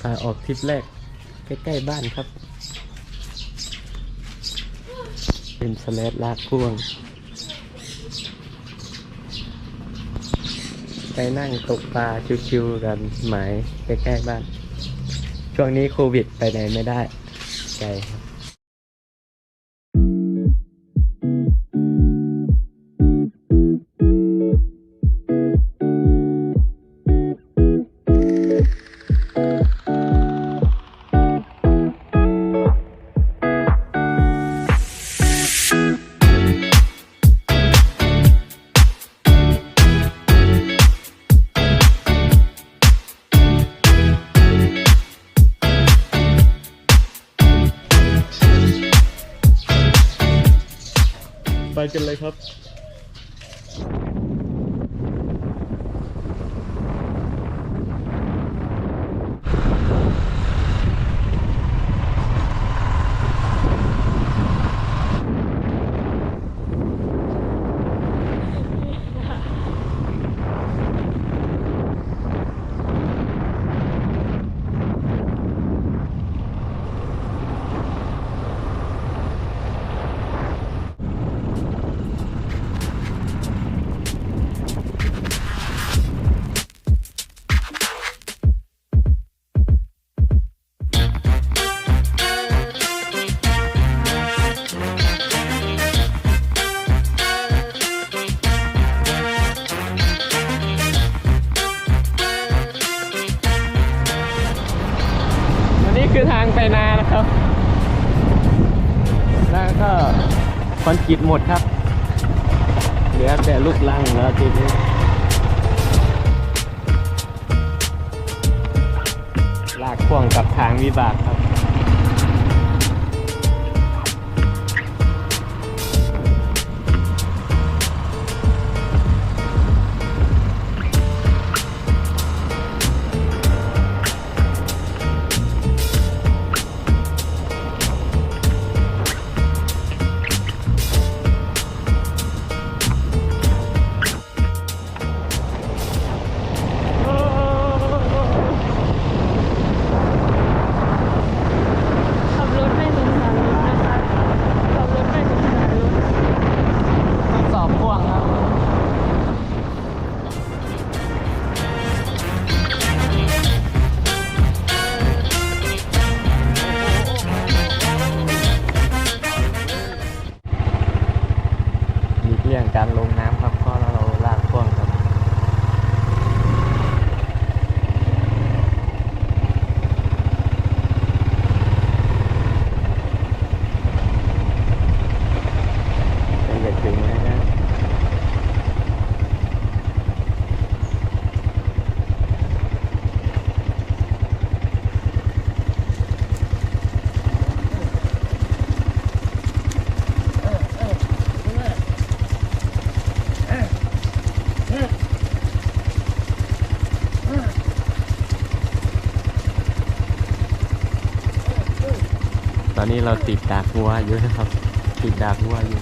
พาออกทริปแรก ใกล้ ๆ บ้านครับ เป็นสแลดลากพ่วง ไปนั่งตกปลาชิวๆกันหมายใกล้ ๆ บ้าน ช่วงนี้โควิดไปไหนไม่ได้ไกลครับ กรีตหมดครับเหลือแต่ลูกลังแล้วทีนี้ลากพ่วงกับทางวิบากครับ อนนี้เราติดดากวัวอยู่นะครับ ติดดากวัวอยู่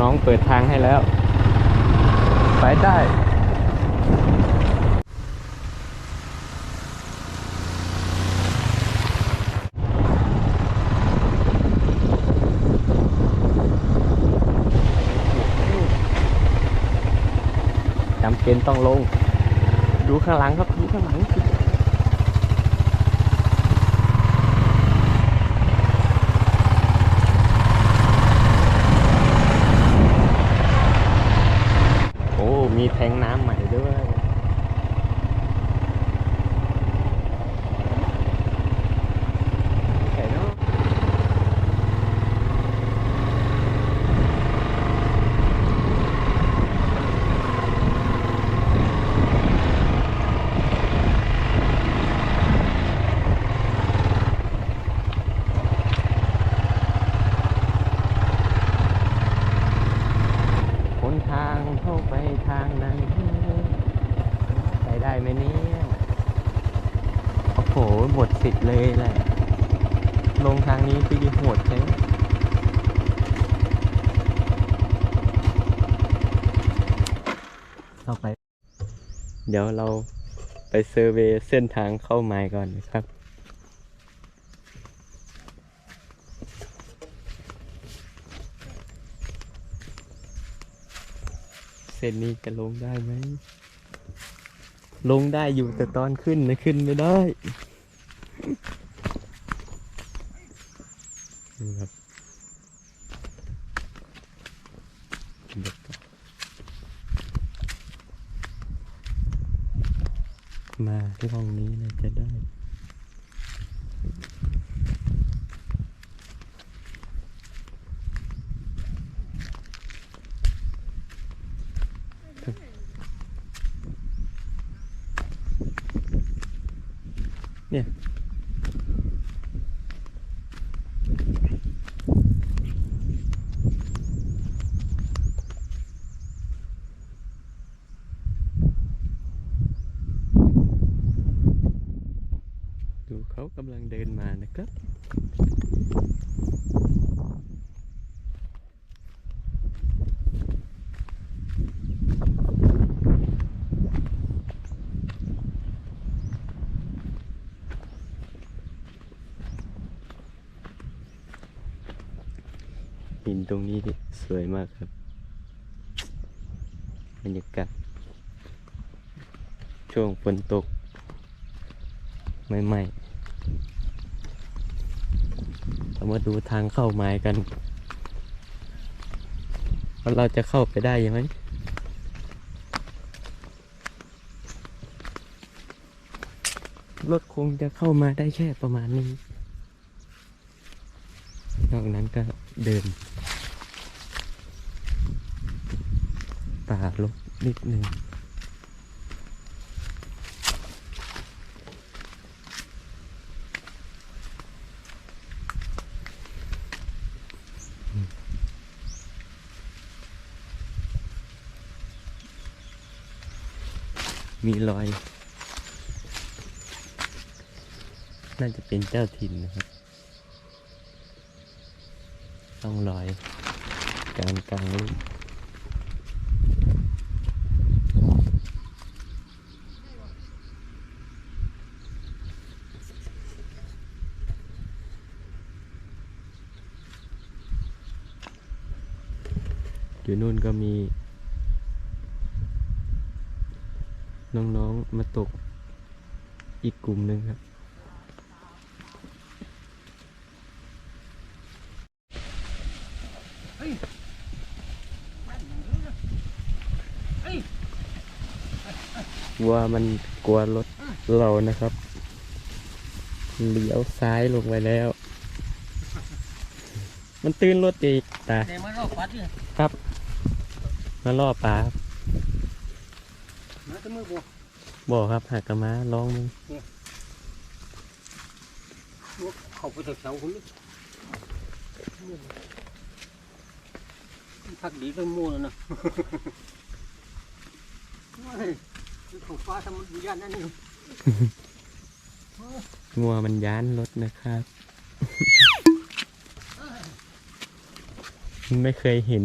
น้องๆเปิดทางให้แล้ว ไปได้ จำ เป็นต้องลง ดูข้างหลังครับ ดูข้างหลังโอ้ มีแทงน้ำใหม่ด้วย ใช่เนอะหนทางเข้าไปทางไหนไปได้ไหมเนี่ยโอ้โห หมดสิทธิ์เลยแหละ ลงทางนี้คือโหดใช่เราไป เดี๋ยวเราไปเซอร์เวย์เส้นทางเข้าไม้ก่อนนะครับ เส้นนี้จะลงได้ไหม ลงได้อยู่แต่ตอนขึ้นนะขึ้นไม่ได้นี่ครับเด็กต่อ มาที่ห้องนี้นะจะได้ เนี่ย ดูเขากำลังเดินมานะครับ หิ นตรงนี้นี่สวยมากครับบรรยากาศช่วงฝนตกใหม่ๆเรามาดูทางเข้าไม้กันว่าเราจะเข้าไปได้ยังไหมรถคงจะเข้ามาได้แค่ประมาณนี้ นอกนั้นก็เดิน ป่าลกนิดหนึ่งมีรอย น่าจะเป็นเจ้าถิ่นนะครับ ต้องรอย การกลางลูก นู่นก็มี น้องๆมาตกอีกกลุ่มหนึ่งครับวัวมันกลัวรถเรานะครับ เลี้ยวซ้ายลงไปแล้ว มันตื่นรถอีกตาแต่มันก็ฟัดเลยครับ มาล่อปลาครับมาจะมือบวกบอกครับหักกระมาลองมึงบวกเข้าไปแถวๆคุณพักดีก็มู่แล้วนะเฮ้ยของฟ้าทำมันอยู่ย่านนั่นนี่งัวมันย้านรถนะครับไม่เคยเห็น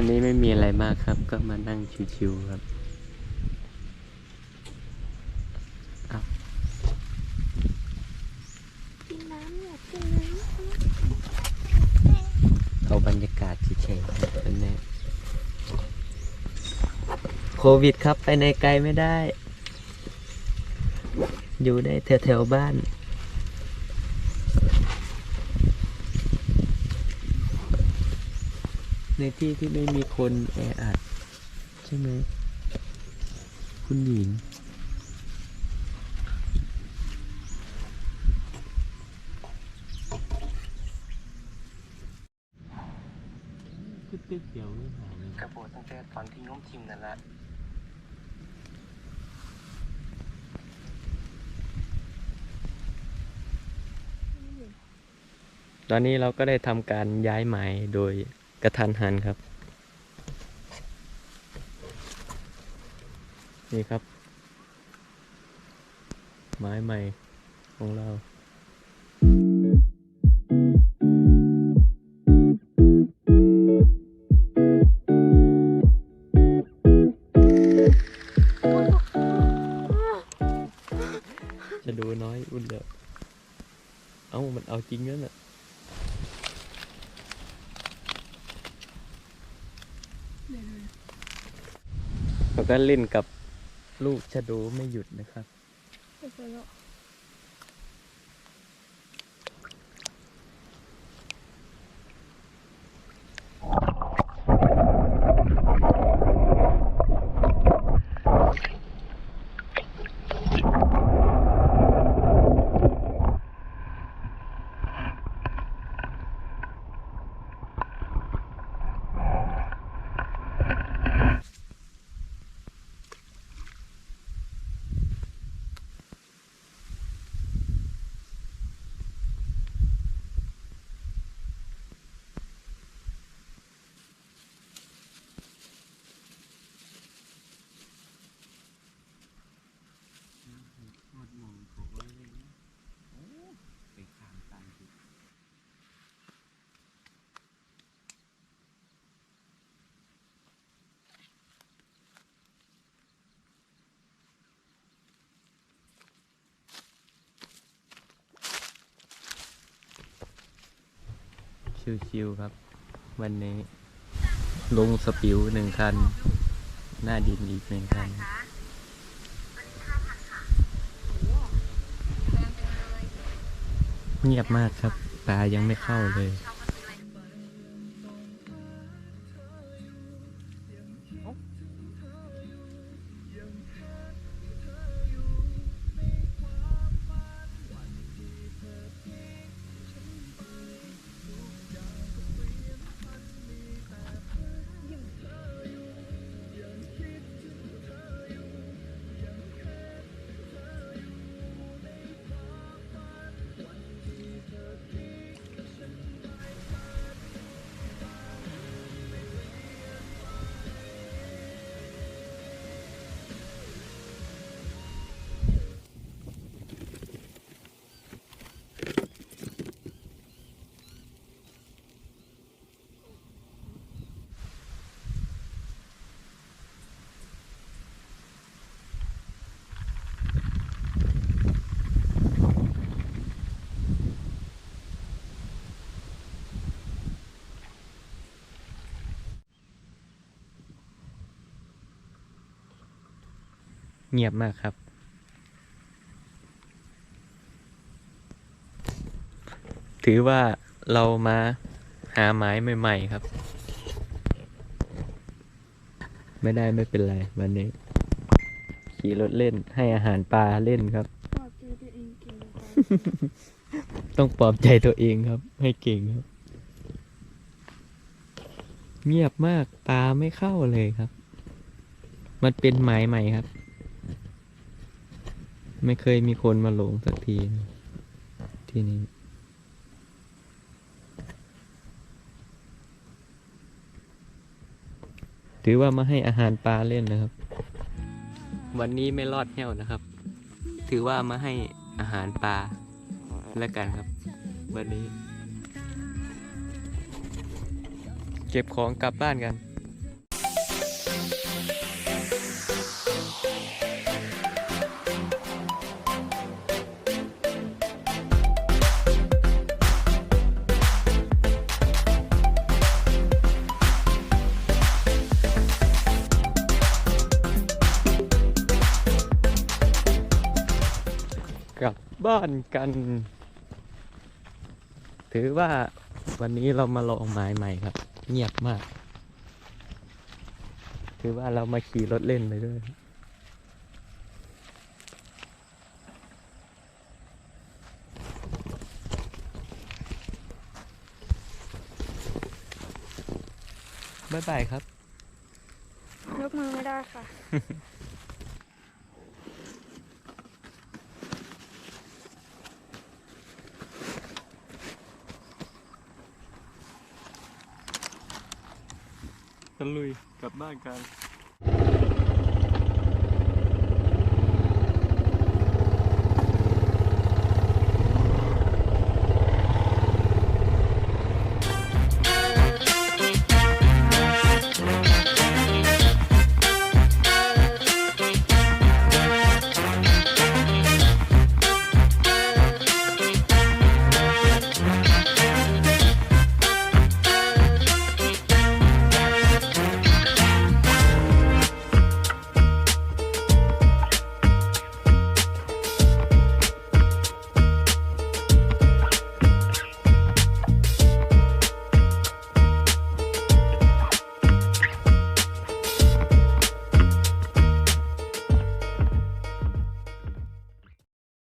อันนี้ไม่มีอะไรมากครับ ก็มานั่งชิวๆครับเอาบรรยากาศเฉยๆครับเป็นแน่โควิดครับ ไปในไกลไม่ได้ อยู่ได้แถวๆบ้าน ในที่ที่ไม่มีคนแออัด ใช่ไหม คุณหญิงคือตึกเดียวไม่หายเลยกระโปตั้งแต่ตอนที่ง้มทิมนั่นแหละตอนนี้เราก็ได้ทำการย้ายหมายโดย กระทันหันครับ นี่ครับ ไม้ใหม่ของเรา เล่นกับลูกชะโดูไม่หยุดนะครับำไปแล้ว ชิวๆครับ วันนี้ ลงสปิวหนึ่งคัน หน้าดินอีกหนึ่งคัน เงียบมากครับ ปลายังไม่เข้าเลย เงียบมากครับ ถือว่าเรามาหาไม้ใหม่ๆครับ ไม่ได้ไม่เป็นไร วันนี้ ขี่รถเล่นให้อาหารปลาเล่นครับปลอบใจตัวเองเก่งไปต้องปลอบใจตัวเองครับ ให้เก่งครับ เงียบมากปลาไม่เข้าเลยครับ มันเป็นหมายใหม่ครับ ไม่เคยมีคนมาหลงสักที ที่นี้ถือว่ามาให้อาหารปลาเล่นนะครับ วันนี้ไม่รอดแห้วนะครับ ถือว่ามาให้อาหารปลาแล้วกันครับ วันนี้ เก็บของกลับบ้านกัน กลับ้านกัน ถือว่าวันนี้เรามาลองไม้ใหม่ครับ เงียบมาก ถือว่าเรามาขี่รถเล่นไปด้วยบ๊ายบายครับ ยกมือไม่ได้ค่ะ ตะลุยกลับบ้านกัน